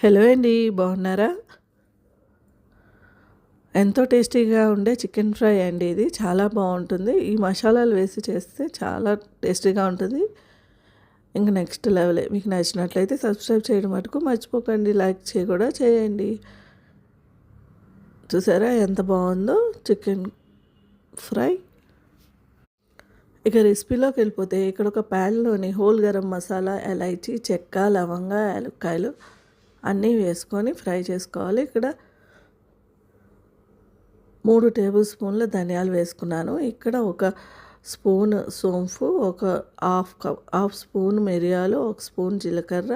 Hello అండి బాగున్నారా? ఎంతో టేస్టీగా ఉండే చికెన్ ఫ్రై అండి ఇది. చాలా బాగుంటుంది. ఈ మసాలాలు వేసి చేస్తే చాలా టేస్టీగా ఉంటుంది. ఇంక నెక్స్ట్ లెవెల్ మీకు నచ్చినట్లయితే సబ్స్క్రైబ్ చేయడం మటుకు మర్చిపోకండి. లైక్ చేయ కూడా చేయండి. చూసారా ఎంత బాగుందో చికెన్ ఫ్రై? ఇక రెసిపీలోకి వెళ్ళిపోతే ఇక్కడ ఒక ప్యాన్లోని హోల్ గరం మసాలా ఎలైచి చెక్క లవంగ యాలక్కాయలు అన్నీ వేసుకొని ఫ్రై చేసుకోవాలి. ఇక్కడ మూడు టేబుల్ స్పూన్ల ధనియాలు వేసుకున్నాను. ఇక్కడ ఒక స్పూన్ సోంపు ఒక హాఫ్ కప్ హాఫ్ స్పూన్ మిరియాలు ఒక స్పూన్ జీలకర్ర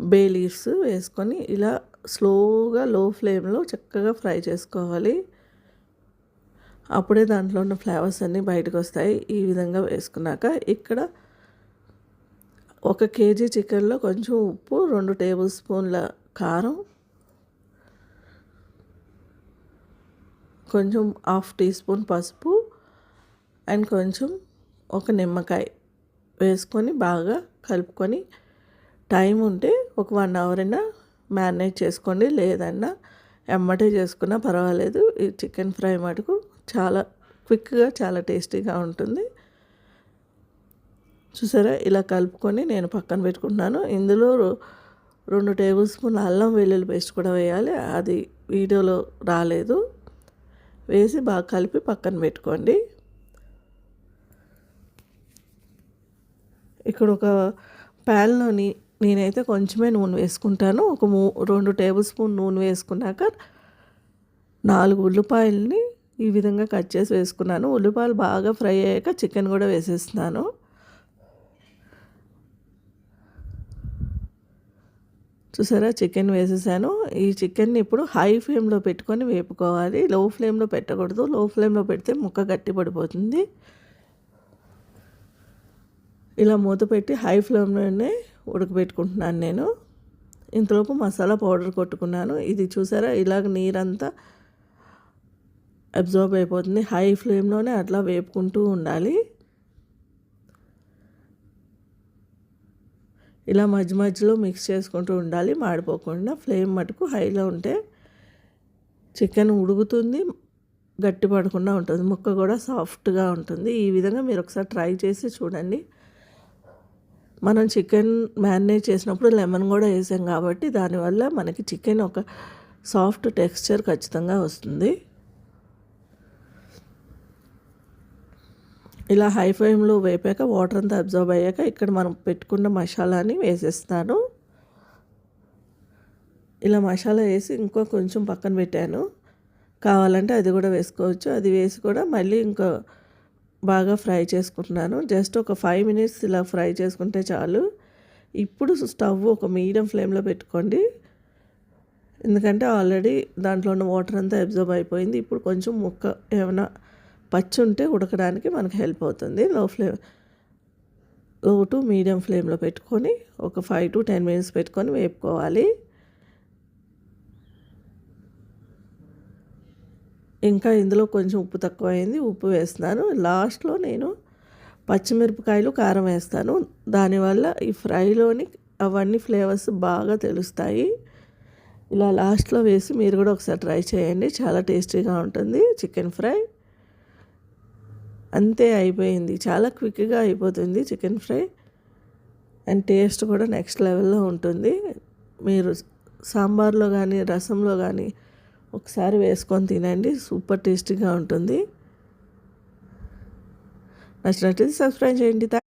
బే లీవ్స్ వేసుకొని ఇలా స్లోగా లో ఫ్లేమ్లో చక్కగా ఫ్రై చేసుకోవాలి. అప్పుడే దాంట్లో ఉన్న ఫ్లేవర్స్ అన్నీ బయటకు వస్తాయి. ఈ విధంగా వేసుకున్నాక ఇక్కడ ఒక కేజీ చికెన్లో కొంచెం ఉప్పు రెండు టేబుల్ స్పూన్ల కారం కొంచెం హాఫ్ టీ స్పూన్ పసుపు అండ్ కొంచెం ఒక నిమ్మకాయ వేసుకొని బాగా కలుపుకొని టైం ఉంటే ఒక వన్ అవర్ అయినా మ్యారినేట్ చేసుకోండి. లేదన్నా ఎమ్మటే చేసుకున్నా పర్వాలేదు. ఈ చికెన్ ఫ్రై మటుకు చాలా క్విక్గా చాలా టేస్టీగా ఉంటుంది. చూసారా? ఇలా కలుపుకొని నేను పక్కన పెట్టుకుంటున్నాను. ఇందులో రెండు టేబుల్ స్పూన్ అల్లం వెల్లుల్లి పేస్ట్ కూడా వేయాలి. అది వీడియోలో రాలేదు. వేసి బాగా కలిపి పక్కన పెట్టుకోండి. ఇక్కడ ఒక ప్యాన్లోని నేనైతే కొంచెమే నూనె వేసుకుంటాను. ఒక మూ రెండు టేబుల్ స్పూన్ నూనె వేసుకున్నాక నాలుగు ఉల్లిపాయలని ఈ విధంగా కట్ చేసి వేసుకున్నాను. ఉల్లిపాయలు బాగా ఫ్రై అయ్యాక చికెన్ కూడా వేసేస్తున్నాను. చూసారా? చికెన్ వేసేసాను. ఈ చికెన్ని ఇప్పుడు హై ఫ్లేమ్లో పెట్టుకొని వేపుకోవాలి. లో ఫ్లేమ్లో పెట్టకూడదు. లో ఫ్లేమ్లో పెడితే ముక్క గట్టి పడిపోతుంది. ఇలా మూత పెట్టి హై ఫ్లేమ్లోనే ఉడకబెట్టుకుంటున్నాను నేను. ఇంతలోపు మసాలా పౌడర్ కొట్టుకున్నాను. ఇది చూసారా? ఇలాగ నీరంతా అబ్జర్వ్ అయిపోతుంది. హై ఫ్లేమ్లోనే అట్లా వేపుకుంటూ ఉండాలి. ఇలా మధ్య మధ్యలో మిక్స్ చేసుకుంటూ ఉండాలి. మాడిపోకుండా ఫ్లేమ్ మటుకు హైలో ఉంటే చికెన్ ఉడుకుతుంది గట్టి పడకుండా ఉంటుంది. ముక్క కూడా సాఫ్ట్గా ఉంటుంది. ఈ విధంగా మీరు ఒకసారి ట్రై చేసి చూడండి. మనం చికెన్ మ్యారినేట్ చేసినప్పుడు లెమన్ కూడా వేసాం కాబట్టి దానివల్ల మనకి చికెన్ ఒక సాఫ్ట్ టెక్స్చర్ ఖచ్చితంగా వస్తుంది. ఇలా హై ఫ్లేమ్లో వేపాక వాటర్ అంతా అబ్జర్వ్ అయ్యాక ఇక్కడ మనం పెట్టుకున్న మసాలాని వేసేస్తాను. ఇలా మసాలా వేసి ఇంకో కొంచెం పక్కన పెట్టాను. కావాలంటే అది కూడా వేసుకోవచ్చు. అది వేసి కూడా మళ్ళీ ఇంకా బాగా ఫ్రై చేసుకుంటున్నాను. జస్ట్ ఒక ఫైవ్ మినిట్స్ ఇలా ఫ్రై చేసుకుంటే చాలు. ఇప్పుడు స్టవ్ ఒక మీడియం ఫ్లేమ్లో పెట్టుకోండి. ఎందుకంటే ఆల్రెడీ దాంట్లో ఉన్న వాటర్ అంతా అబ్జర్వ్ అయిపోయింది. ఇప్పుడు కొంచెం ముక్క ఏమైనా పచ్చి ఉంటే ఉడకడానికి మనకు హెల్ప్ అవుతుంది. లో ఫ్లేమ్లో టు మీడియం ఫ్లేమ్లో పెట్టుకొని ఒక ఫైవ్ టు టెన్ మినిట్స్ పెట్టుకొని వేపుకోవాలి. ఇంకా ఇందులో కొంచెం ఉప్పు తక్కువ అయింది ఉప్పు వేస్తున్నాను. లాస్ట్లో నేను పచ్చిమిరపకాయలు కారం వేస్తాను. దానివల్ల ఈ ఫ్రైలోని అవన్నీ ఫ్లేవర్స్ బాగా తెలుస్తాయి. ఇలా లాస్ట్లో వేసి మీరు కూడా ఒకసారి ట్రై చేయండి. చాలా టేస్టీగా ఉంటుంది. చికెన్ ఫ్రై అంతే అయిపోయింది. చాలా క్విక్గా అయిపోతుంది చికెన్ ఫ్రై. అండ్ టేస్ట్ కూడా నెక్స్ట్ లెవెల్లో ఉంటుంది. మీరు సాంబార్లో కానీ రసంలో కానీ ఒకసారి వేసుకొని తినండి. సూపర్ టేస్టీగా ఉంటుంది. నచ్చినట్లయితే సబ్స్క్రైబ్ చేయండి.